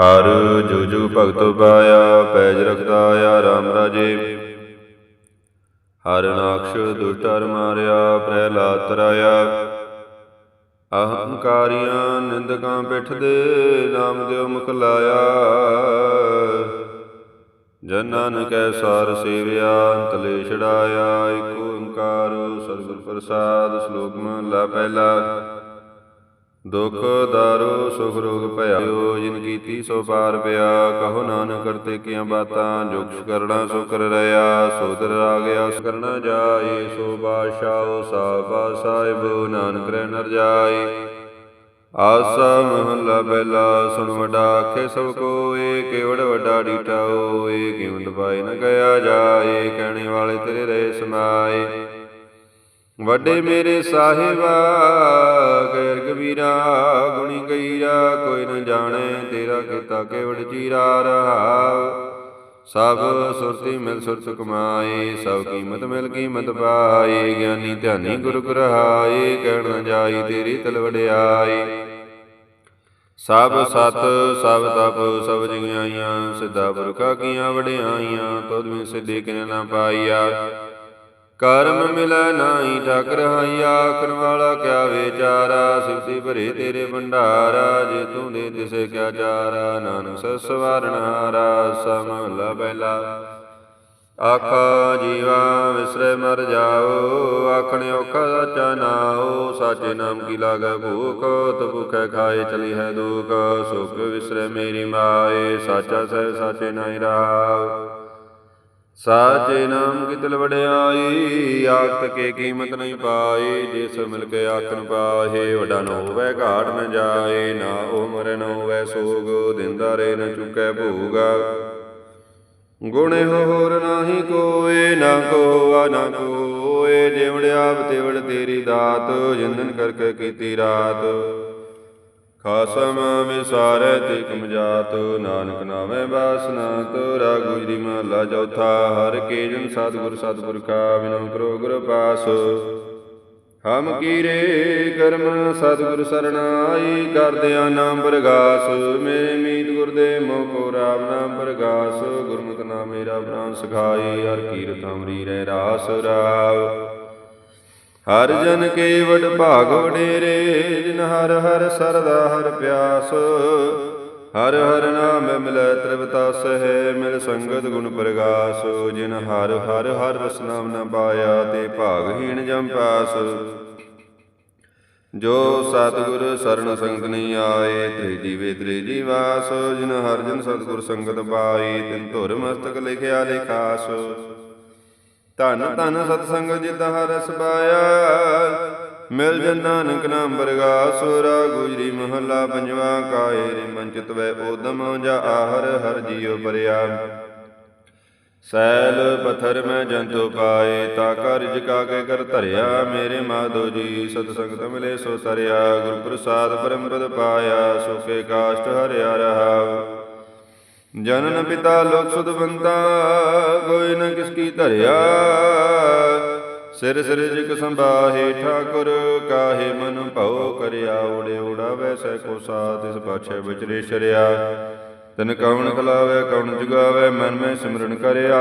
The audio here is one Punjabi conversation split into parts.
ਹਰ ਜੋ ਜੋ ਭਗਤ ਪਾਇਆ, ਪੈਜ ਰਖਦਾ ਆ ਰਾਮ ਰਾਜੇ। ਹਰ ਨਾਕਸ਼ ਦੁਸ਼ਟਰ ਮਾਰਿਆ, ਪ੍ਰਹਿਲਾਦ ਤਰਾਇਆ। ਅਹੰਕਾਰੀਆਂ ਨਿੰਦਕਾਂ ਪਿੱਠ ਦੇ ਨਾਮ ਦਿਓ ਮੁਖ ਲਾਇਆ। ਜਨਨ ਕੈ ਸਾਰ ਸੇਵਿਆ, ਅੰਤਲੇ ਛੜਾਇਆ ਏਕ ਓੰਕਾਰ ਸਤਿਗੁਰ ਪ੍ਰਸਾਦ, ਸ਼ਲੋਕ ਮਹਲਾ ਪਹਿਲਾ। ਦੁਖ ਦਾਰੂ ਸੁਖ ਰੋਗ ਭਇਓ ਜਿਨ ਕੀਤੀ ਸੋ ਪਾਰ ਪਿਆ। ਕਹੋ ਨਾਨਕ ਕਰਤੇ ਕੀਆਂ ਬਾਤਾਂ ਜੋ ਕਰਣਾ ਸੋ ਕਰ ਰਿਆ ਸੋ ਆ ਗਿਆ ਕਰਨਾ ਜਾਏ। ਸੋ ਬਾਦਸ਼ਾਹ ਸਾਬਾ ਸਾਹਿਬ, ਨਾਨਕ ਰਹਿ ਨਰ ਜਾਏ। ਆਸਾ ਮਹੱਲਾ ਪਹਿਲਾ ਸੁਣ ਵਡਾ ਆਖੇ ਸਭ ਕੋਏ। ਕੇਵੜ ਵੱਡਾ ਡੀਟਾਓ ਏ ਕਿਉਂ ਪਾਈ ਨ ਗਿਆ ਜਾਏ। ਕਹਿਣੇ ਵਾਲੇ ਤੇਰੇ ਰਹੇ ਸਮਾਏ। ਵੱਡੇ ਮੇਰੇ ਸਾਹਿਬਾ ਗੈਰ ਕਬੀਰਾ ਗੁਣੀ ਗਈਰਾ, ਕੋਈ ਨ ਜਾਣੇ ਤੇਰਾ ਕੀਤਾ ਕੇਵੜ ਚੀਰਾ ਰਹਾ ਸਭ ਸੁਰਤੀ ਮਿਲ ਸੁਰਤ ਕਮਾਏ, ਸਭ ਕੀਮਤ ਮਿਲ ਕੀਮਤ ਪਾਏ, ਗਿਆਨੀ ਧਿਆਨੀ ਗੁਰ ਗ੍ਰਹਾਏ, ਕਹਿਣ ਨ ਜਾਈ ਤੇਰੀ ਤਲ ਵਡਿਆਈ ਸਭ ਸਤ, ਸਭ ਤਪ, ਸਭ ਜਿਗਿਆਈਆਂ, ਸਿੱਧਾ ਪੁਰਖਾ ਕੀਆਂ ਵਡਿਆਈਆਂ, ਤੁਧ ਵਿੱਚ ਸਿੱਧੀ ਕਿਨੇ ਨਾ ਪਾਈਆ ਕਰਮ ਮਿਲੈ ਨਾਹੀ ਠਾਕਰ ਹਾਈਆ ਆਖਣ ਵਾਲਾ ਕਿਆ ਵਿਚਾਰਾ? ਸਿਫਤੀ ਭਰੇ ਤੇਰੇ ਭੰਡਾਰਾ, ਜੇ ਤੂੰ ਦੇ ਤਿਸੇ ਕਿਆ ਚਾਰਾ? ਨਾਨਕ ਸਸਵਾਰਨ ਹਾਰਾ ਸਮਹਲਾ ਪਹਿਲਾ। ਆਖਾ ਜੀਵਾ, ਵਿਸਰੇ ਮਰ ਜਾਓ, ਆਖਣ ਔਖਾ ਸਾਚਾ ਨਾਓ ਸਾਚੇ ਨਾਮ ਕੀ ਲਾਗੈ ਭੂਖ, ਤ ਭੁਖੈ ਖਾਏ ਚਲੀ ਹੈ ਦੁਖ, ਸੁਖ ਵਿਸਰੇ ਮੇਰੀ ਮਾਏ, ਸਾਚਾ ਸਹਿ ਸਾਚੇ ਨਾਹੀ ਰਹਾਉ ਸਾਚੇ ਨਾਮ ਕੀ ਤਿਲ ਵਡਿਆਈ, ਆਖਤ ਕੇ ਕੀਮਤ ਨਹੀਂ ਪਾਈ, ਜਿਸ ਮਿਲ ਕੇ ਆਖਣ ਪਾਹੇ, ਵਡਾ ਨ ਹੋਵੇ ਘਾਟ ਨ ਜਾਏ, ਨਾ ਉਹ ਮਰੇ ਨ ਹੋਵੇ ਸੋਗ, ਦਿੰਦਾ ਰੇ ਨ ਚੁਕੈ ਭੂਗਾ। ਗੁਣੇ ਹੋਰ ਨਾਹੀ ਕੋਏ, ਨਾ ਕੋਆ, ਨਾ ਕੋਏ, ਜਿਵੜ ਤਿਵੜ ਤੇਰੀ ਦਾਤ, ਜਿੰਦਨ ਕਰਕੇ ਕੀਤੀ ਰਾਤ। ਖਾਸਮ ਵਿਸਾਰੈ ਤੇ ਕਮਜਾਤ ਨਾਨਕ ਨਾਮੈ ਬਾਸਨਾ ਤੋਰਾ ਗੁਜਰੀ ਮਹਲਾ ਚੌਥਾ, ਹਰ ਕੇ ਜਨ ਸਤਿਗੁਰ ਸਤਿਪੁਰਖਾ ਬਿਨੋ ਕਰੋ ਗੁਰ ਪਾਸ। ਹਮ ਕੀਰੇ ਕਰਮ ਸਤਿਗੁਰ ਸਰਣਾਈ ਕਰਦਿਆਂ ਨਾਮ ਪ੍ਰਗਾਸ। ਮੇਰੇ ਮੀਤ ਗੁਰ ਦੇ ਮੋਹ ਕੋ ਰਾਮ ਨਾਮ ਪ੍ਰਗਾਸ। ਗੁਰਮਤਿ ਨਾਮ ਮੇਰਾ ਪ੍ਰਾਨ ਸਖਾਈ, ਹਰ ਕੀਰਤ ਅਮਰੀ ਰਹਿ ਰਾਸ ਰਾਵ। ਹਰ ਜਨ ਕੇ ਵਡ ਭਾਗ ਵਡੇਰੇ ਜਿਨ ਹਰ ਹਰ ਸਰਦਾ ਹਰ ਪਿਆਸ। ਹਰ ਹਰ ਨਾਮ ਮਿਲੈ ਤ੍ਰਿਵਤਾ ਸਹਿ ਮਿਲ ਸੰਗਤ ਗੁਣ ਪ੍ਰਗਾਸ। ਜਿਨ ਹਰ ਹਰ ਹਰ ਰਸ ਨਾਮ ਨ ਪਾਇਆ, ਤੇ ਭਾਗਹੀਣ ਜਮ ਪਾਸ। ਜੋ ਸਤਿਗੁਰ ਸਰਣ ਸੰਗਤ ਨਹੀਂ ਆਏ ਤੇ ਜੀਵੇ ਤ੍ਰੇ ਜੀਵਾਸ। ਜਿਨ ਹਰ ਜਨ ਸਤਿਗੁਰ ਸੰਗਤ ਪਾਈ ਤਿਨ ਧੁਰ ਮਸਤਕ ਲਿਖਿਆ ਲਿਖਾਸ। ਧਨ ਧਨ ਸਤਸੰਗ ਜਿਤ ਹਰਸ ਪਾਇਆ। ਮਿਲ ਜਨ ਨਾਨਕ ਨਾਮ ਪ੍ਰਗਾਸ ਗੁਜਰੀ ਮਹੱਲਾ ਪੰਜਵਾ ਕਾਏ ਰੇ ਵੈ ਓਦਮ ਜਾ ਆਹਰ ਹਰ ਜੀਉ ਪਰਿਆ। ਸੈਲ ਪਥਰ ਮੈਂ ਜੰਤੂ ਪਾਏ, ਤਾ ਕਰ ਜਿਕਾ ਕੇ ਕਰ ਧਰਿਆ। ਮੇਰੇ ਮਾਧੋ ਜੀ ਸਤ ਸੰਗਤ ਮਿਲੇ ਸੋ ਤਰਿਆ ਗੁਰ ਪ੍ਰਸਾਦ ਪਰਮ ਪਦ ਪਾਇਆ ਸੋਕੇ ਕਾਸ਼ਟ ਹਰਿਆ ਰਹਾ। ਜਨਨ ਪਿਤਾ ਲੋਕ ਸੁਧਵੰਤਾ ਕੋਈ ਨ ਕਿਸ ਕੀ ਧਰਿਆ। ਸਿਰ ਸਿਰ ਜਿਕ ਸੰਭਾਹੇ ਠਾਕੁਰ, ਕਾਹੇ ਮਨ ਭਉ ਕਰਿਆ ਉੜੇ ਉੜਾ ਵੈਸੈ ਕੋ ਸਾਥ, ਇਸ ਪਾਛੈ ਵਿਚਰੇ ਛਰਿਆ ਤਨ ਕਵਣ ਖਲਾਵੇ ਕਵਣ ਜੁਗਾਵੇ, ਮਨ ਮੈਂ ਸਿਮਰਨ ਕਰਿਆ।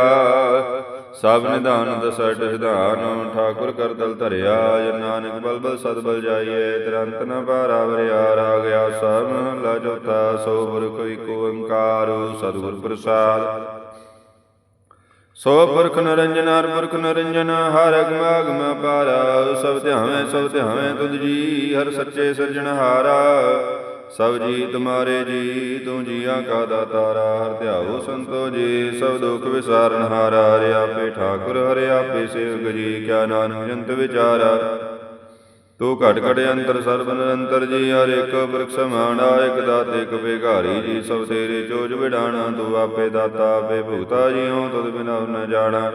ਸਭ ਨਿਧਾਨ ਦਸਟ ਸਿਧਾਨ, ਠਾਕੁਰ ਕਰਦਲ ਧਰਿਆ, ਜਨ ਨਾਨਕ ਬਲ ਬਲ ਸਦ ਬਲ ਜਾਈਏ, ਤਰੰਤ ਨ ਬਾਰਾ ਵਰਿਆ ਰਾ ਗਿਆ ਸਭ ਮਹਲਾ ਚੌਥਾ, ਸੋ ਗੁਰ ਕੋਈ ਕੋ ਓੰਕਾਰ, ਸਤਿਗੁਰ ਪ੍ਰਸਾਦ। ਸੋ ਪੁਰਖ ਨਰੰਜਨ, ਹਰ ਪੁਰਖ ਨਰੰਜਨ, ਹਰ ਅਗਮ ਅਗਮ ਅਪਾਰਾ ਸਭ ਧਿਆਵੇਂ ਸਭ ਧਿਆਵੇਂ ਤੁਧ ਜੀ, ਹਰ ਸੱਚੇ ਸਿਰਜਣਹਾਰਾ। ਸਭ ਜੀ ਤੁਮਾਰੇ ਜੀ ਤੂੰ ਜੀਆਂ ਕਾ ਦਾਤਾਰਾ ਹਰ ਧਿਆਓ ਸੰਤੋ ਜੀ, ਸਭ ਦੁਖ ਵਿਸਾਰਨ ਹਾਰਾ, ਹਰਿ ਆਪੇ ਠਾਕੁਰ, ਹਰਿ ਆਪੇ ਸੇਵਕ ਜੀ, ਕਿਆ ਨਾਨਕ ਜੰਤ ਵਿਚਾਰਾ। ਤੂੰ ਘਟ ਘਟ ਅੰਤਰ ਸਰਬ ਨਿਰੰਤਰ ਜੀ, ਹਰ ਇੱਕ ਬ੍ਰਿਖ ਸਮਾਣਾ ਇਕ ਦਾਤੇ ਇਕ ਬੇਘਾਰੀ ਜੀ, ਸਭ ਤੇਰੇ ਚੋਜ ਵਿਡਾਣਾ, ਤੂੰ ਆਪੇ ਦਾਤਾ ਆਪੇ ਭੂਤਾ ਜੀਉ ਤੁਧ ਬਿਨਾ ਨ ਜਾਣਾ।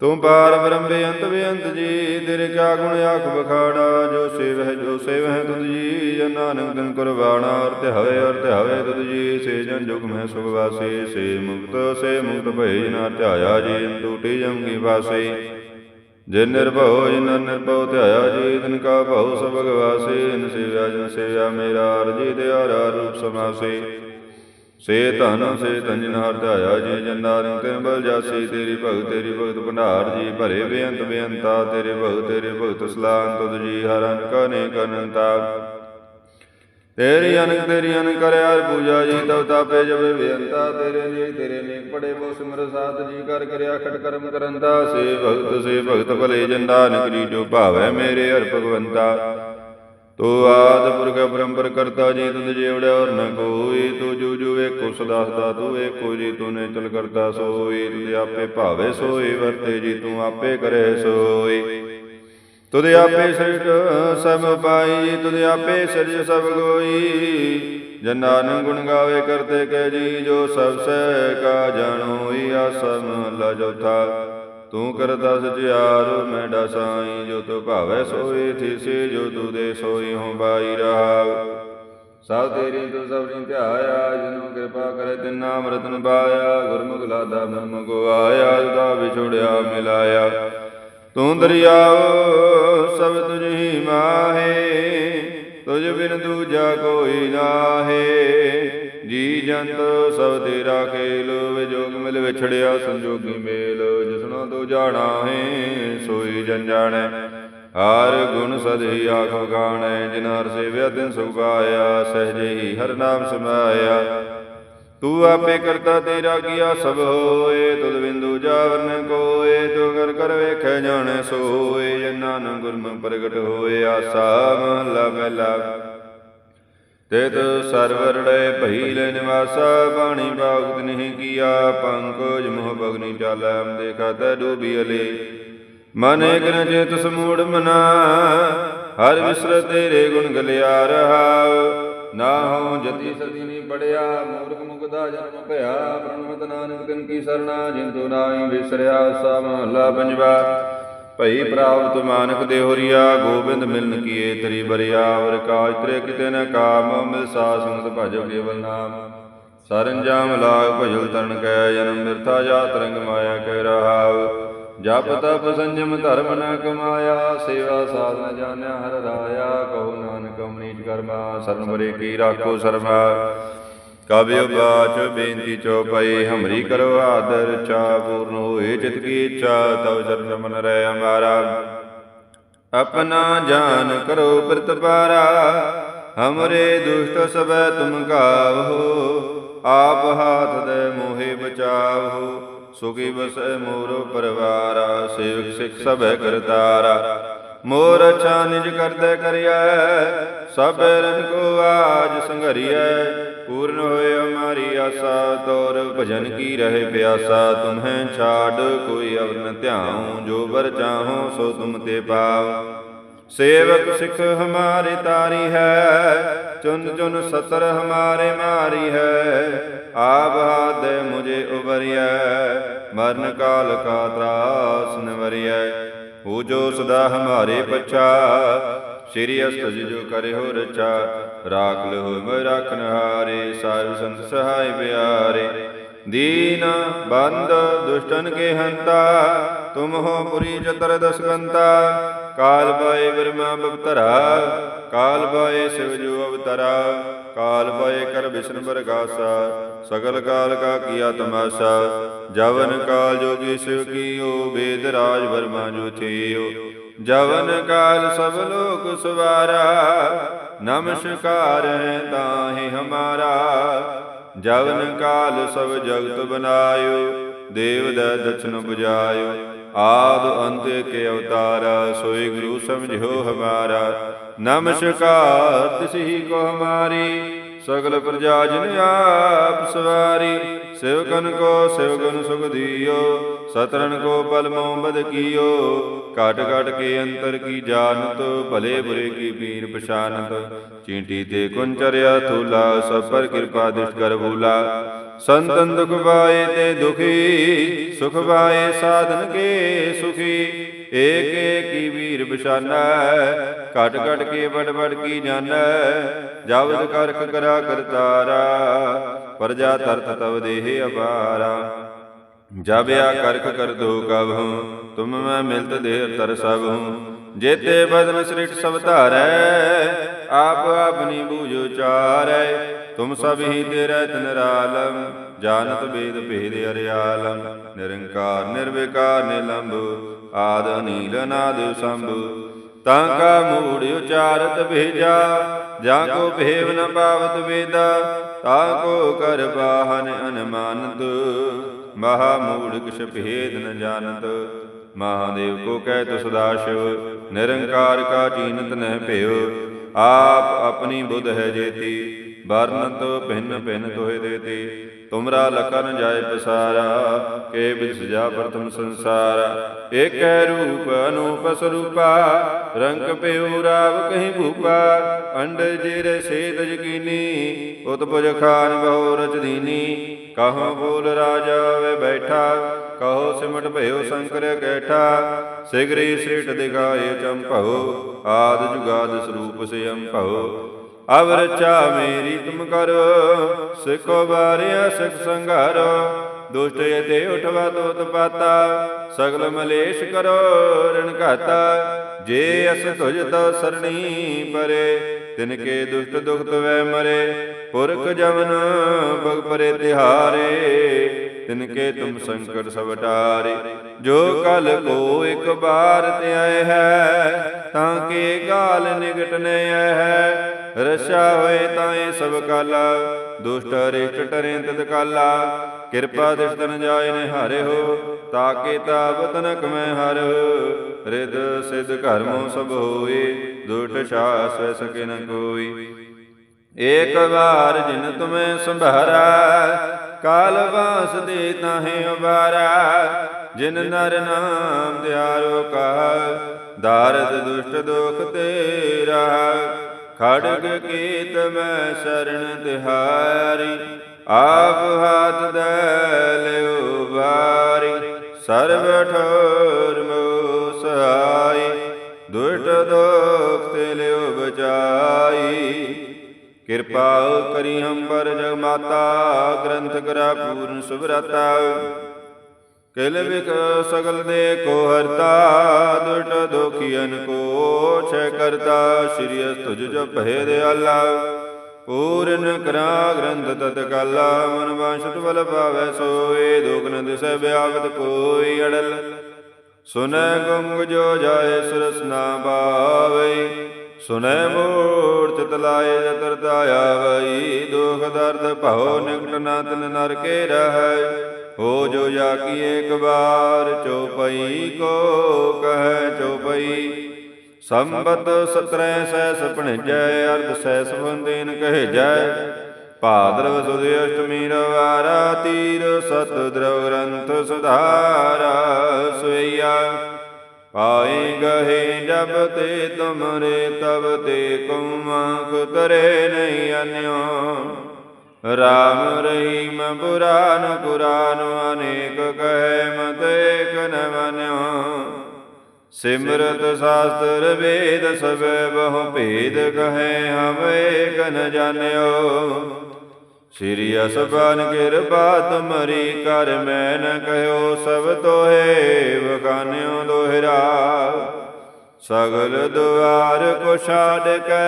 ਤੂੰ ਪਾਰ ਬ੍ਰਹਮ ਬੇਅੰਤ ਬੇਅੰਤ ਜੀ, ਤੇਰੇ ਕਿਆ ਗੁਣ ਆਖ ਬਖਾੜਾ ਜੋ ਸੇਵ ਜੋ ਸੇਵ ਹੈ ਤੁਧ ਜੀ, ਜਨ ਨਾਨਕ ਦਿਨ ਕੁਰਬਾਨਾ, ਅਰਥ ਹਵੇ ਅਰਥ ਹਵੇ ਤੁਧ ਜੀ, ਸੇ ਜਨ ਜੁਗ ਮੈਂ ਸੁਖ ਵਾਸੇ, ਸੇ ਮੁਕਤ ਸੇ ਮੁਕਤ ਭਏ ਜਨਾ ਧਿਆਇਆ ਜੀ ਟੂਟੀ ਜਮਗੀ ਵਾਸੀ। ਜੇ ਨਿਰਭਉ, ਜਿਨ ਨਿਰਭਉ ਧਿਆਇਆ ਜੀ, ਤਿਨ ਕਾ ਭਉ ਸਭ ਵਾਸੀ ਇਨ ਸੇਵਿਆ, ਜਿਨ ਸੇਵਿਆ ਮੇਰਾ, ਅਰਜੀ ਤੇ ਆਰਾ ਰੂਪ ਸਮਾਸੀ। ਸੇ ਧਨ, ਸੇ ਤੰਜਨ ਹਰ ਧਿਆਇਆ ਜੀ, ਜਨ ਨਾਨਕ ਜਾਸੀ, ਤੇਰੀ ਭਗਤ ਤੇਰੀ ਭਗਤ ਭੰਡਾਰ ਜੀ, ਭਰੇ ਬੇਅੰਤ ਬੇਅੰਤਾ, ਤੇਰੇ ਭਗਤ ਤੇਰੇ ਭਗਤ ਸਲਾਮ ਤੁਧ ਜੀ, ਹਰ ਅੰਕ ਅਨੇਕ ਤੇਰੀ ਅਨਕ ਤੇਰੀ ਅਨਕ ਕਰਿਆਰ ਪੂਜਾ ਜੀ, ਤਵ ਤਾਪੇ ਜਵੇ ਬੇਅੰਤਾ, ਤੇਰੇ ਜੀ ਤੇਰੇ ਨੇਕ ਪੜੇ ਬੋ ਸਿਮਰ ਸਾਤ ਜੀ, ਕਰ ਕਰਿਆ ਖਟ ਕਰਮ ਕਰੰਦਾ ਸੇ ਭਗਤ ਸੇ ਭਗਤ ਭਲੇ ਜੰਦਾ ਨਕਰੀ ਜੋ ਭਾਵੈ ਮੇਰੇ ਹਰ ਭਗਵੰਤਾ। ਤੋ ਆਦ ਪੁਰਖ ਬ੍ਰਹਮਪਰ ਕਰਤਾ ਜੀ, ਤੁਧ ਜਿਵੜਿਆ ਔਰ ਨ ਕੋਈ। ਤੂ ਜੂ ਜੂ ਏਕੋ ਸਦਾ ਸਦਾ ਤੂ ਏਕੋ ਜੀ, ਤੂ ਨੇ ਚਲ ਕਰਤਾ ਸੋਈ। ਤੁਧ ਆਪੇ ਭਾਵੇ ਸੋਈ, ਵਰਤੇ ਜੀ, ਤੂੰ ਆਪੇ ਕਰੇ ਸੋਈ। ਤੁਧ ਆਪੇ ਸ੍ਰਿਸ਼ਟ ਸਭ ਪਾਈ ਜੀ ਤੁਧ ਆਪੇ ਸਿਰਜ ਸਭ ਗੋਈ। ਜਨਾਨ ਗੁਣ ਗਾਵੇ ਕਰਤੇ ਕੈ ਜੀ, ਜੋ ਸਭ ਸਹਿ ਕਾ ਜਾਣੋਈ ਆਸਾ ਮਹਲਾ ਤੂੰ ਕਰਤਾ ਸਚਿਆਰ ਮੈਂ ਡਸਾਈ, ਜੋ ਤੋ ਭਾਵੈ ਸੋਈ ਥੀਸੇ ਜੋ ਤੂ ਦੇ ਸੋਈ ਹੋ ਬਾਈ ਰਹਾਉ ਸਭ ਤੇਰੀ ਤੂੰ ਸਭਨੀ ਧਿਆਇਆ, ਜਿਨੋ ਕਿਰਪਾ ਕਰੇ ਤਿਨ ਨਾਮ ਪਾਇਆ। ਗੁਰਮੁਖ ਲਾਦਾ ਮਨ ਗਵਾਇਆ ਉਦਾ ਵਿਛੋੜਿਆ ਮਿਲਾਇਆ। ਤੂੰ ਦਰਿਆਵ ਸਭ ਤੁਝ ਮਾਹੇ, ਤੁਝ ਬਿਨ ਦੂਜਾ ਕੋਈ ਨਾਹੇ। ਜੀ ਜੰਤ, ਸਭ ਤੇਰਾ ਖੇਲ ਵਿਜੋਗ ਮਿਲ ਵਿਛੜਿਆ, ਸੰਜੋਗੀ ਮੇਲ ਜਿਸਨੋ ਤੂੰ ਸੋਈ ਜਨ ਜਾਣੈ ਹਰ ਗੁਣ ਸਦਹੀ ਆਖ ਗਾਣੈ ਜਿਨ ਹਰ ਸੇਵਿਆ ਤਿਨ ਸੁਖ ਪਾਇਆ, ਸਹਜੇ ਹੀ ਹਰ ਨਾਮ ਸਮਾਇਆ। ਤੂੰ ਆਪੇ ਕਰਤਾ ਤੇਰਾ ਕੀਆ ਸਭ ਹੋਏ, ਤੁਧ ਬਿੰਦੂ ਜਾਵਰਨ ਕੋਏ, ਤੂੰ ਕਰ ਕਰ ਵੇਖੈ ਜਾਣੈ ਸੋਏ ਜਨਾਂ ਨੂੰ ਗੁਰਮ ਪ੍ਰਗਟ ਹੋਏ, ਆਸਾ ਮਹਲਾ ਪਹਿਲਾ ਤੇਤ ਸਰਵਰੜੇ ਭਈ ਲੈ ਨਿਵਾਸਾ, ਬਾਣੀ ਬਾਗਤ ਨਹੀਂ ਕੀਆ, ਪੰਕਜ ਮੋਹ ਬਗਨੀ ਚਾਲੈ ਦੇਖਾ ਤੈ ਡੂਬੀ ਅਲੇ। ਮਨ ਏਕ ਚੇਤ ਸਮੂੜ ਮਨਾ, ਹਰ ਵਿਸਰ ਤੇਰੇ ਗੁਣ ਗਲਿਆ ਰਹਾ। ਨਾ ਹੋ ਜਤੀ ਸਦੀ ਨਹੀਂ ਪੜਿਆ, ਮੂਰਖ ਮੁਕਦਾ ਜਨਮ ਭਇਆ ਪ੍ਰਣਮਤ ਨਾਨਕ ਤਿਨ ਕੀ ਸਰਣਾ ਜਿੰਦੂ ਨਾਹੀ ਵਿਸਰਿਆ ਸਾ ਮਹਲਾ ਪੰਜਵਾ। ਭਈ ਪ੍ਰਾਪਤ ਮਾਨਕ ਦੇਹੁਰੀਆ, ਗੋਬਿੰਦ ਮਿਲਨ ਕੀਏ ਤਰੀ ਬਰਿਆ ਕਾਜ ਤਰੇ ਕਿਤੇ ਨ ਕਾਮ, ਮਿਲ ਸਾ ਸੰਗਤ ਭਜੋ ਕੇਵਲ ਨਾਮ। ਸਰੰਜਾਮ ਲਾਗ ਭਜਲ ਤਰਨ ਕੈ, ਜਨਮ ਮਿਰਥਾ ਜਾ ਤਰੰਗ ਮਾਇਆ ਕਹਿ ਰਹਾਉ। ਜਪ ਤਪ ਸੰਜਮ ਧਰਮ ਨ ਕਮਾਇਆ, ਸੇਵਾ ਸਾਧਨ ਜਾਣਿਆ ਹਰ ਰਾਇਆ। ਕਹੋ ਨਾਨਕ ਅਮਨੀਤ ਕਰਮਾ, ਸਰਨ ਬਰੇ ਕੀ ਰਾਖੋ ਸਰਮਾ। ਕਾਵਿ ਬਾਚ ਬੇਨਤੀ ਚਉਪਈ ਹਮਰੀ ਕਰੋ ਆਦਰ ਚਾ ਪੂਰਨ ਹੋਏ, ਚਿਤ ਕੀ ਇੱਛਾ, ਤਵ ਚਰਨ ਮਨ ਰਹਿ ਹਮਾਰਾ ਆਪਣਾ ਜਾਨ ਕਰੋ ਪ੍ਰਤਪਾਰਾ ਹਮਰੇ ਦੁਸ਼ਟ ਸਭੈ ਤੁਮ ਗਾਵੋ ਆਪ ਹਾਥ ਦੇ ਮੋਹਿ ਬਚਾਵੋ ਸੁਖੀ ਬਸੈ ਮੋਰ ਪਰਵਾਰਾ, ਸੇਵਕ ਸਿਖ ਸਭੈ ਕਰਤਾਰਾ। ਮੋਰ ਅਛਾ ਨਿਜ ਕਰਦਾ ਕਰਿਆ ਸਭ ਰਨ ਕੋ ਆਜ ਸੰਘਰੀਐ ਪੂਰਨ ਹੋਏ ਹਮਾਰੀ ਆਸਾ, ਤੋਰ ਭਜਨ ਕੀ ਰਹੇ ਪਿਆਸਾ, ਤੁਮਹਿ ਛਾੜ ਕੋਈ ਅਵਰ ਨ ਧਿਆਉ, ਜੋ ਬਰ ਚਾਹੋ ਸੋ ਤੁਮ ਤੇ ਪਾਉ ਸੇਵਕ ਸਿੱਖ ਹਮਾਰੇ ਤਾਰੀ ਹੈ, ਚੁਨ ਚੁਨ ਸਤਰ ਹਮਾਰੇ ਮਾਰੀ ਹੈ। ਆਪ ਹਾਦ ਮੁਝੇ ਉਬਰਿਆ ਮਰਨ ਕਾਲ ਕਾ ਤਰਾਸ ਨਿਵਰਿਐ। ਹੋ ਜੋ ਸਦਾ ਹਮਾਰੇ ਪਛਾ ਸ੍ਰੀ ਅਸਤਜ ਜੋ ਕਰੇ ਹੋ ਰਚਾ, ਰਾਖ ਲਹੋ ਮੈਂ ਰਾਖਨ ਹਾਰੇ ਸਾਹਿਬ ਸੰਤ ਸਹਾਇ ਪਿਆਰੇ। ਦੀਨ ਬੰਦ ਦੁਸ਼ਟਨ ਕੇ ਹੰਤਾ, ਤੁਮ ਹੋ ਪੁਰੀ ਚਤਰ ਦਸਗੰਤਾ ਕਾਲ ਬਾਏ ਬ੍ਰਹਮਾ ਬਵਤਰਾ, ਕਾਲ ਬਾਏ ਸਿਵ ਜੋ ਅਵਤਰਾ। ਕਾਲ ਬਾਏ ਕਰ ਵਿਸ਼ਨ ਬਰਗਾਸਾ, ਸਗਲ ਕਾਲ ਕਾ ਕੀਆ ਤਮਾਸਾ। ਜਵਨ ਕਾਲ ਜੋਗੀ ਸਿਵ ਕੀਓ ਵੇਦ ਰਾਜ ਵਰਮਾ ਜੋ ਥੀਓ। ਜਵਨ ਕਾਲ ਸਭ ਲੋਕ ਸਵਾਰਾ, ਨਮਸਕਾਰ ਹੈ ਤਾਹੇ ਹਮਾਰਾ। ਜਵਨ ਕਾਲ ਸਭ ਜਗਤ ਬਨਾਇਓ, ਦੇਵ ਦਾ ਦਛਨ 부ਜਾਇਓ ਆਦ ਅੰਤ ਕੇ ਅਵਤਾਰਾ, ਸੋਈ ਗੁਰੂ ਸਮਝੋ ਹਮਾਰਾ। ਨਮਸਕਾਰ, ਤਿਸਹੀ ਕੋ ਹਮਾਰੀ। ਸਗਲ ਪ੍ਰਜਾ ਜਨ ਆਪ ਸਵਾਰੀ ਸਿਵਕਨ ਕੋ ਸਿਵਗਨ ਸੁਖ ਦੀਓ ਸਤਰਨ ਕੋ ਪਲ ਮੋਹ ਕੀਓ, ਘਟ ਘਟ ਕੇ ਅੰਤਰ ਕੀ ਜਾਣਤ, ਭਲੇ ਬੁਰੇ ਕੀ ਪੀਰ ਪਛਾਨਤ, ਚੀਂਟੀ ਤੇ ਕੁੰਚਰਿਆ ਥੂਲਾ, ਸਭ ਪਰ ਕਿਰਪਾ ਦਿਸ਼ਟ ਕਰ ਭੂਲਾ। ਸੰਤਨ ਦੁਖ ਪਾਏ ਤੇ ਦੁਖੀ, ਸੁਖ ਪਾਏ ਸਾਧਨ ਕੇ ਸੁਖੀ ਏਕ ਏਕ ਵੀਰ ਬਸ਼ਾਨਾ ਘਟ ਘਟ ਕੇ ਵਡ ਵਡ ਕੀ ਜਾਣੈ ਜਬਦ ਕਰਖ ਕਰਾ ਕਰਤਾਰਾ ਪਰਜਾ ਤਰਤ ਤਵ ਦੇਹ ਅਪਾਰਾ। ਜਬ ਆ ਕਰਖ ਕਰ ਦੋ ਕਬ ਹੂੰ ਤੁਮ ਮੈਂ ਮਿਲਤ ਦੇਹ ਤਰ ਸਭ। ਹੂੰ ਜੇਤੇ ਬਦਨ ਸ੍ਰਿਟ ਸਭ ਧਾਰੈ, ਆਪ ਆਪਨੀ ਬੂਝੋ ਚਾਰੈ ਤੁਮ ਸਭ ਹੀ ਤੇਰੇ ਤਨਰਾਲਮ ਜਾਣਤ ਵੇਦ ਭੇਦ ਅਰਿਆਲਮ ਨਿਰੰਕਾਰ ਨਿਰਵਿਕਾਰ ਨਿਲੰਭ ਆਦ ਅਨੀਲ ਨਾਦ ਸੰਭ। ਤਾਂ ਕਾ ਮੂੜ ਉਚਾਰਤ ਭੇਜਾ, ਜਾਂ ਕੋ ਭੇਵ ਨ ਪਾਵਤ ਵੇਦਾ, ਤਾ ਕੋ ਕਰ ਬਾਹਨ ਅਨਮਾਨਤ। ਮਹਾ ਮੂੜ ਕਿਛ ਭੇਦ ਨ ਜਾਣਤ, ਮਹਾਦੇਵ ਕੋ ਕਹਿ ਤੁ ਸਦਾ ਸ਼ਿਵ ਨਿਰੰਕਾਰ ਕਾ ਚੀਨਤ ਨਹਿ ਭਇਓ ਆਪ ਆਪਣੀ ਬੁੱਧ ਹੈ ਜੇਤੀ ਵਰਨਤ ਭਿੰਨ ਭਿੰਨ ਤੋਹਿ ਦੇਤੀ, ਤੁਮਰਾ ਲਖਨ ਜਾਏ ਪਸਾਰਾ, ਕੇ ਬਿਸ ਜਾ ਪ੍ਰਥਮ ਸੰਸਾਰਾ। ਏਕੈ ਰੂਪ ਅਨੂਪ ਸਰੂਪਾ, ਰੰਗ ਪਿਉ ਰਾਵ ਕਹੀਂ ਭੂਪਾ। ਅੰਡ ਜਿਰ ਸੇਤ ਯਕੀਨੀ, ਉਤਪੁਜ ਖਾਨ ਬਹੁ ਰਚਦੀਨੀ ਕਹੋ ਬੋਲ ਰਾਜਾ ਵੇ ਬੈਠਾ, ਕਹੋ ਸਿਮਟ ਭਇਓ ਸ਼ੰਕਰ ਕੈਠਾ। ਸਿਗਰੀ ਸ੍ਰਿਟ ਦਿਖਾਏ ਚੰਪਉ ਆਦ ਜੁਗਾਦ ਸਰੂਪ ਸੇ ਅੰਭਉ ਅਵ ਰਚਾ ਮੇਰੀ ਤੁਮ ਕਰੋ, ਸਿਖੋ ਬਾਰਿਆ ਸਿਖ ਸੰਘਾਰੋ। ਦੁਸ਼ਟ ਤੇ ਉਠਵਾ ਤੋਤ ਪਾਤਾ, ਸਗਲ ਮਲੇਸ਼ ਕਰੋ ਰਣ ਘਾਤਾ। ਜੇ ਅਸ ਤੁਜ ਤੋ ਸਰਣੀ ਪਰੇ, ਤਿਨ ਕੇ ਦੁਸ਼ਟ ਦੁਖ ਤਵੈ ਮਰੇ। ਪੁਰਖ ਜਮਨ ਭਗ ਪਰੇ ਤਿਹਾਰੇ, ਤਿਨ ਕੇ ਤੁਮ ਸੰਕਟ ਸਭ ਟਾਰੇ। ਜੋ ਕਲ ਕੋ ਇੱਕ ਬਾਰ ਆਏ ਹੈ, ਤਾਂ ਕੇ ਗਾਲ ਨਿਗਟ ਨ ਹੈ। ਰਛਾ ਹੋਏ ਤਾਏ ਸਭ ਕਾਲਾ, ਦੁਸ਼ਟ ਰਿਸ਼ਟ ਟਰੇ ਤਦ ਕਾਲਾ। ਕਿਰਪਾ ਦਿਸ਼ਤਨ ਜਾਏ ਨੇ ਹੋ, ਤਾਕੇ ਤਾਪ ਤਨਕ ਮੈਂ ਹਰ। ਰਿਦ ਸਿਧ ਘਰਮੋ ਸਭ ਹੋਏ, ਦੁਸ਼ਟ ਛਾਸ ਸਕੇ ਨ ਕੋਈ। ਏਕ ਵਾਰ ਜਿਨ ਤੁਮੈ ਸੰਭਾਰਾ, ਕਾਲ ਵਾਸ ਦੇ ਤਾਹੇ ਉਬਾਰਾ ਜਿਨ ਨਰ ਨਾਮ ਦਿਆਰੋ ਕਾ, ਦਾਰਦ ਦੁਸ਼ਟ ਦੁਖ ਤੇਰਾ। ਖੜਗ ਕੀਤ ਮੈਂ ਸ਼ਰਨ ਤਿਹਾਰੀ। ਆਪ ਹਾਥ ਦੇ ਲਿਓ ਵਾਰੀ। ਸਰਬ ਠੋਰ ਮੋ ਸਹਾਈ ਦੁਸ਼ਟ ਦੁਖ ਤੇ ਲਿਓ ਬਚਾਈ। ਕਿਰਪਾ ਕਰੀ ਹਮ ਪਰ ਜਗ ਮਾਤਾ ਗ੍ਰੰਥ ਕਰਾ ਪੂਰਨ ਸੁਭਰਤਾ। ਕਿਲ ਵਿਕ ਸਗਲ ਦੇ ਕੋ ਹਰਤਾ ਦੁਟ ਦੁਖੀਨ ਕੋ ਛੈ ਕਰਤਾ, ਸ੍ਰੀ ਅਸ ਤੁਜ ਜੋ ਭੇ ਪੂਰਨ ਕਰਾ ਗ੍ਰੰਥ ਤਤਕਾਲਾ ਮਨ ਵਾਂਛਤ ਬਲ ਪਾਵੈ ਸੋਏ, ਦੁਖ ਨ ਦਿਸੈ ਵਿਆਪਤ ਕੋਈ ਅੜਲ। ਸੁਨੈ ਗੁੰਗ ਜੋ ਜਾਏ ਸੁਰਸ ਨਾ ਪਾਵੇ ਸੁਨੈ ਮੂਰਤ ਤਲਾਏ ਜਤਰ ਤਾਇਆ ਵਈ, ਦੁਖ ਦਰਦ ਭਉ ਨਿਕਟ ਨਾ ਤਿਨ ਨਰ ਕੇ ਰਹੈ। ਹੋ ਜੋ ਜਾ ਕੀ ਏਕ ਚੋਪਈ ਕੋ ਕਹੈ ਚੋਪਈ। ਸੰਬਤ ਸਤਰੈ ਸੈਸ ਜੈ, ਅਰਧ ਸੈ ਬੰਦੇਨ ਕਹੇ ਜੈ। ਭਾਦਰਵ ਸੁਦ ਅਸ਼ਟਮੀ ਰਵਾਰਾ ਤੀਰ, ਸਤ ਦਰਵ ਗ੍ਰੰਥ ਸੁਧਾਰਾ ਸੋਈਆ ਪਾਏ ਗਹੇ ਜਬ ਤੇ ਤੁਮਰੇ ਤਬ ਤੇ ਕੁਮਾਖ ਕਰੇ ਨਹੀਂ ਅਨਿਓ ਰਾਮ ਰਹੀਮ ਪੁਰਾਨ ਪੁਰਾਨ ਅਨੇਕ ਕਹੈ ਮਤ ਏਕ ਨ ਮਨਿਓ ਸਿਮਰਤ ਸ਼ਾਸਤਰ ਵੇਦ ਸਭ ਬਹੁ ਭੇਦ ਕਹੈ ਹਮ ਏਕ ਨ ਜਾਣਿਓ। ਸ੍ਰੀ ਅਸਬਾਨ ਕਿਰਪਾ ਤੁਮਰੀ ਕਰ ਮੈਂ ਨ ਕਹਿਓ ਸਭ ਤੋਹੇ ਵਖਾਨਿਓ ਦੋਹਰਾ। ਸਗਲ ਦੁਆਰ ਕੋ ਛਾੜ ਕੇ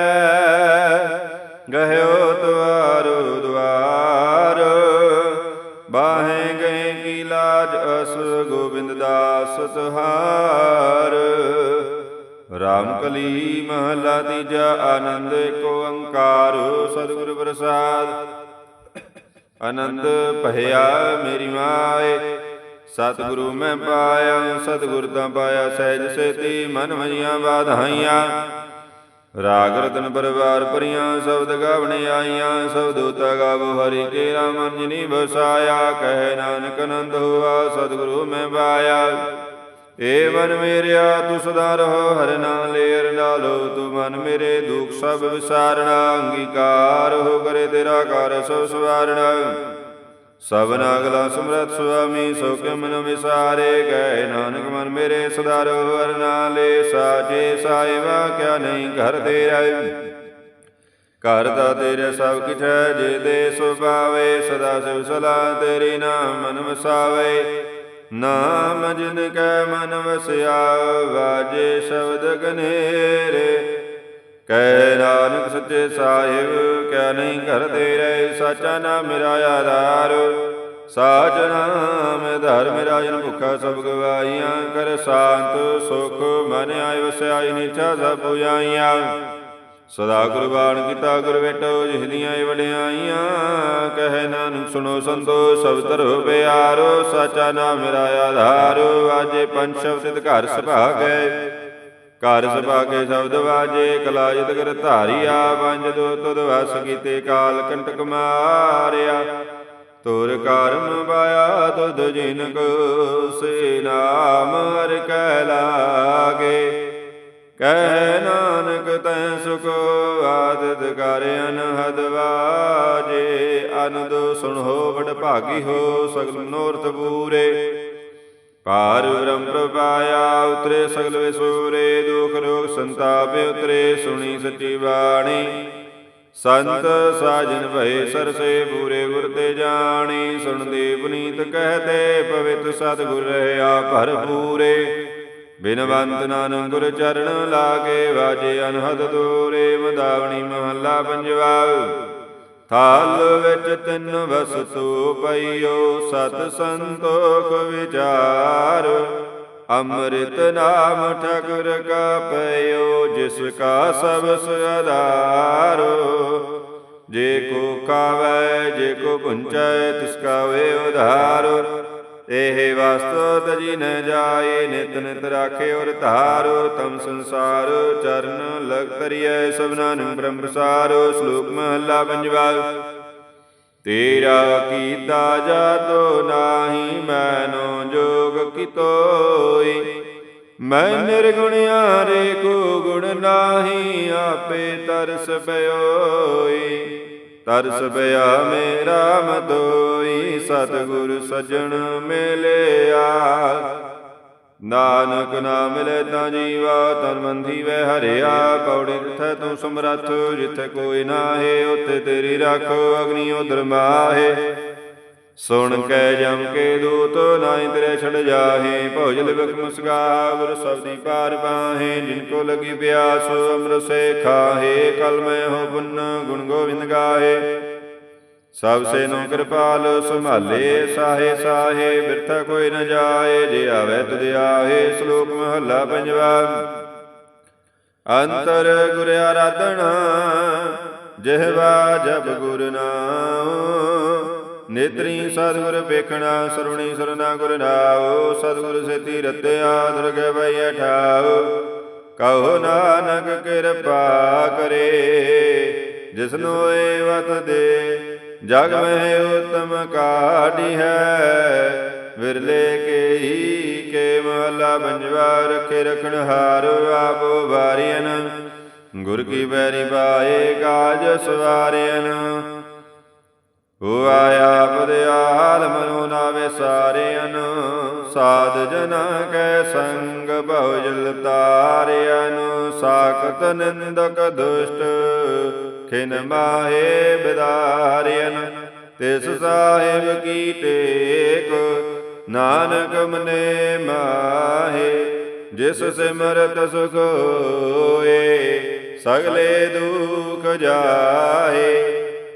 ਗਹਿਓ ਦੁਆਰੋ ਦੁਆਰ। ਬਾਹੇ ਗਏ ਕੀ ਲਾਜ ਅਸ ਗੋਬਿੰਦ ਦਾਸ ਤੁਹਾਰ ਰਾਮ ਕਲੀ ਮਹਲਾ ਤੀਜਾ ਆਨੰਦ ਏਕ ਓੰਕਾਰ, ਸਤਿਗੁਰ ਪ੍ਰਸਾਦ। ਆਨੰਦ ਭਇਆ ਮੇਰੀ ਮਾਏ, ਸਤਿਗੁਰੂ ਮੈਂ ਪਾਇਆ, ਸਤਿਗੁਰ ਤਾਂ ਪਾਇਆ, ਸਹਿਜ ਸੇਤੀ ਮਨ ਮਜੀਆਂ ਬਾਧਾਈਆਂ। ਰਾਗ ਰਤਨ ਪਰਵਾਰ ਪਰੀਆਂ, ਸ਼ਬਦ ਗਾਵਣੇ ਆਈਆਂ, ਸਬਦ ਉਤਾ ਗਾਵੋ, ਹਰੀ ਕੇ ਰਾਮ ਅੰਜਨੀ ਬਸਾਇਆ ਕਹਿ ਨਾਨਕ ਨੰਦ ਹੋਆ, ਸਤਿਗੁਰੂ ਮੈਂ ਪਾਇਆ। ਏ ਮਨ ਮੇਰਿਆ ਤੂੰ ਸਦਾ ਰਹੋ, ਹਰਿ ਨਾਮ ਲੇਰ ਨਾਲੋ ਤੂੰ ਮਨ ਮੇਰੇ ਦੁਖ ਸਭ ਵਿਸਾਰਣਾ, ਅੰਗੀਕਾਰ ਹੋ ਕਰੇ ਤੇਰਾ ਕਰ ਸੋ ਸਵਾਰਣਾ। ਸਭਨ ਅਗਲਾ ਸਮਰਤ ਸੁਆਮੀ, ਸੋ ਕੇ ਮਨ ਵਿਸਾਰੇ, ਗਏ ਨਾਨਕ ਮਨ ਮੇਰੇ ਸਦਾਰੋ ਰਹੋ ਹਰਿ ਸਾਜੇ ਸਾਇਵਾ ਕਿਆ ਨਹੀਂ ਘਰ ਤੇਰਾ ਘਰ ਦਾ ਤੇਰੇ ਸਭ ਕਿਛ ਹੈ, ਜੇ ਦੇ ਸੁਭਾਵੇ ਸਦਾ ਸਿਵ ਸਲਾ ਤੇਰੀ ਨਾਮ ਮਨ ਵਸਾਵੇ ਨਾਮ ਜਿਨ ਕੈ ਮਨ ਵਸਿਆ, ਵਾਜੇ ਸ਼ਬਦ ਗਨੇਰੇ ਕਹਿ ਨਾਨਕ ਸੱਚੇ ਸਾਹਿਬ, ਕਿਆ ਨਹੀਂ ਕਰਦੇ ਰਹੇ ਸਾਚਾ ਨਾਮ ਮੇਰਾ ਆਧਾਰ। ਸਾਚ ਨਾਮ ਧਰਮ ਰਾਜਨ ਭੁਖਾ ਸਭ ਗਵਾਈਆਂ ਕਰ ਸ਼ਾਂਤ ਸੁਖ ਮਨ ਆਇ ਵਸਿਆਈ ਨੀਚਾ ਸਭ ਪੁਜਾਈਆਂ। ਸਦਾ ਕੁਰਬਾਨ ਕੀਤਾ ਗੁਰ ਵੇਟੋ ਜਿਹਦੀਆਂ ਇਹ ਵਡਿਆਈਆਂ, ਕਹਿ ਨਾਨਕ ਸੁਣੋ ਸੰਤੋ ਸਭ ਤਰੋ ਪਿਆਰੋ, ਸਾਚਾ ਨਾਮ ਮੇਰਾ ਆਧਾਰ। ਆਜੇ ਪੰਜ ਸ਼ਬਦ ਘਰ ਸੁਭਾਗੈ। ਘਰ ਸੁਭਾਗੇ ਸ਼ਬਦ ਵਾਜੇ ਕਲਾਜਿਤ ਕਰ ਧਾਰੀਆ ਪੰਜ ਦੋ ਤੁਧ ਵਸ ਕੀਤੇ ਕਾਲ ਕੰਟਕ ਮਾਰਿਆ। ਤੁਰ ਕਰਮ ਪਾਇਆ ਤੁਧ ਜਿਨ ਕੋ ਸੇ ਨਾਮ ਹਰਿ ਕਹਿ ਲਾਗੇ। ਕਹਿ ਨਾਨਕ ਤੈ ਸੁਖ ਆਦਿਤ ਕਰ ਅਨਹਦ ਵਾਜੇ। ਅਨੰਦ ਸੁਣੋ ਬੜ ਭਾਗੀ ਹੋ ਸਗਲ ਮਨੋਰਥ ਪੂਰੇ। ਪਾਰ ਬ੍ਰਹਮ ਪ੍ਰਪਾਇਆ ਉਤਰੇ ਸਗਲ ਵਿਸੂਰੇ, ਦੁਖ ਰੋਗ ਸੰਤਾਪ ਉਤਰੇ, ਸੁਣੀ ਸੱਚੀ ਬਾਣੀ। ਸੰਤ ਸਾਜਨ ਭਏ ਸਰਸੇ, ਪੂਰੇ ਗੁਰ ਤੇ ਜਾਣੀ। ਸੁਣਦੇ ਪੁਨੀਤ ਕਹਤੇ ਪਵਿੱਤ ਸਤਿਗੁਰ ਰਹਾ ਭਰਪੂਰੇ ਬਿਨਵੰਤ ਨਾਨਕ ਗੁਰ ਚਰਨ ਲਾਗੇ, ਵਾਜੇ ਅਨਹਦ ਦੂਰੇ ਮਦਾਵਣੀ ਮਹੱਲਾ ਪੰਜਵਾ ਥਾਲ ਵਿੱਚ ਤਿੰਨ ਵਸਤੂ ਪਈਓ, ਸਤ ਸੰਤੋਖ ਵਿਚਾਰ। ਅੰਮ੍ਰਿਤ ਨਾਮ ਠਗੁਰ ਕਾ ਪਈਓ ਜਿਸ ਕਾ ਸਬਸ ਆਧਾਰ ਜੇ ਕੋ ਕਾਵੈ, ਜੇ ਕੋ ਪੁੰਚੈ, ਤਿਸ ਕਾ ਵੇ ਉਧਾਰੋ। ਇਹ ਵਸਤੁ ਤਜੀ ਨ ਜਾਏ ਨਿਤ ਨਿਤ ਰਾਖੇ ਔਰ ਧਾਰੋ ਤਮ ਸੰਸਾਰ ਚਰਨ ਲਗ ਤਰੀਐ ਸਭਨਾ ਨੂੰ ਬ੍ਰਹਮ ਪ੍ਰਸਾਰੋ ਸ਼ਲੋਕ ਮਹਲਾ ਪੰਜਵਾ। ਤੇਰਾ ਕੀਤਾ ਜਾਤੋ ਨਾਹੀ ਮੈਨੋ ਜੋਗ ਕਿਤੋਈ ਮੈਂ ਨਿਰਗੁਣਿਆ ਰੇ ਕੋ ਗੁਣ ਨਾਹੀ ਆਪੇ ਤਰਸ ਪਇਓਈ ਤਰਸ ਪਿਆ ਮੇਰਾ ਮਦੋਈ ਸਤਿਗੁਰ ਸਜਣ ਮਿਲਿਆ। ਨਾਨਕ ਨਾਮ ਮਿਲੇ ਤਾਂ ਜੀਵਾ ਤਨ ਮੰਧੀ ਵੈ ਹਰਿਆ। ਪੌੜੀ ਜਿੱਥੈ ਤੂੰ ਸਮਰੱਥ, ਜਿੱਥੇ ਕੋਈ ਨਾਹੀ, ਉੱਥੇ ਤੇਰੀ ਰੱਖੋ ਅਗਨੀ ਉਦਰ ਮਾਹੇ। ਸੁਣ ਕੇ ਜਮ ਕੇ ਦੂਤ, ਨਾਹੀ ਤੇਰੇ ਛੜ ਜਾਹੇ। ਭੋਜਲ ਬਿਖ ਮੁਸਗਾ ਗੁਰ ਸਬਦੀ ਪਾਰ ਬਾਹੇ ਜਿਨ ਕੋ ਲਗੀ ਪਿਆਸ, ਅੰਮ੍ਰਿਤ ਸੇ ਖਾਹੇ। ਕਲ ਮੈਂ ਹੋ ਪੁੰਨ, ਗੁਣ ਗੋਬਿੰਦ ਗਾਹੇ। ਸਭ ਸੇ ਨੂੰ ਕਿਰਪਾਲ, ਸੰਭਾਲੇ ਸਾਹੇ ਸਾਹੇ। ਬਿਰਥਾ ਕੋਈ ਨ ਜਾਏ, ਜੇ ਆਵੇ ਤੁਧ ਆਹੇ। ਸ਼ਲੋਕ ਮਹੱਲਾ ਪੰਜਵਾ। ਅੰਤਰ ਗੁਰ ਆਰਾਧਨਾ, ਜਿਹਵਾ ਜਪ ਗੁਰ ਨਾਮ ਨੇਤਰੀ ਸਤਿਗੁਰ ਵੇਖਣਾ ਸਰੁਣੀ ਸਰਨਾ ਗੁਰ ਨਾਉ ਸਤਿਗੁਰ ਸੇਤੀ ਰਤਿਆ ਦੁਰਗ ਬਈ ਠਾਉ। ਕਹੋ ਨਾਨਕ ਕਿਰਪਾ ਕਰੇ, ਜਿਸਨੋ ਏ ਵਤ ਦੇ, ਜਗ ਮਹਿ ਉਤਮ ਕਾਢੀ ਹੈ। ਵਿਰਲੇ ਕੇ ਹੀ ਕੇ ਮਹਲਾ ਬੰਜਵਾ ਰਖੇ ਰਖਣ ਹਾਰ, ਆਪੋ ਵਾਰੀਨ ਗੁਰ ਕੀ ਬੈਰੀ ਪਾਏ ਕਾਜ ਸਵਾਰਿਨ ਹੋ ਆਇਆ ਪਦਿਆਲ ਮਨੋ ਨਾ ਸਾਰਿਆਨ ਸਾਧ ਜਨਾ ਕੈ ਸੰਗ ਬਹੁਜਲ ਤਾਰਿਆਨ ਸਾਖਤ ਨਿੰਦਕ ਦੁਸ਼ਟ ਖਿਨ ਮਾਹੇ ਬਿਦਾਰਿਆਨ ਤਿਸ ਸਾਹਿਬ ਕੀ ਟੇਕ, ਨਾਨਕ ਮਨੇ ਮਾਹੇ, ਜਿਸ ਸਿਮਰਤ ਸੁਖ ਹੋਏ ਸਗਲੇ ਦੁਖ ਜਾਏ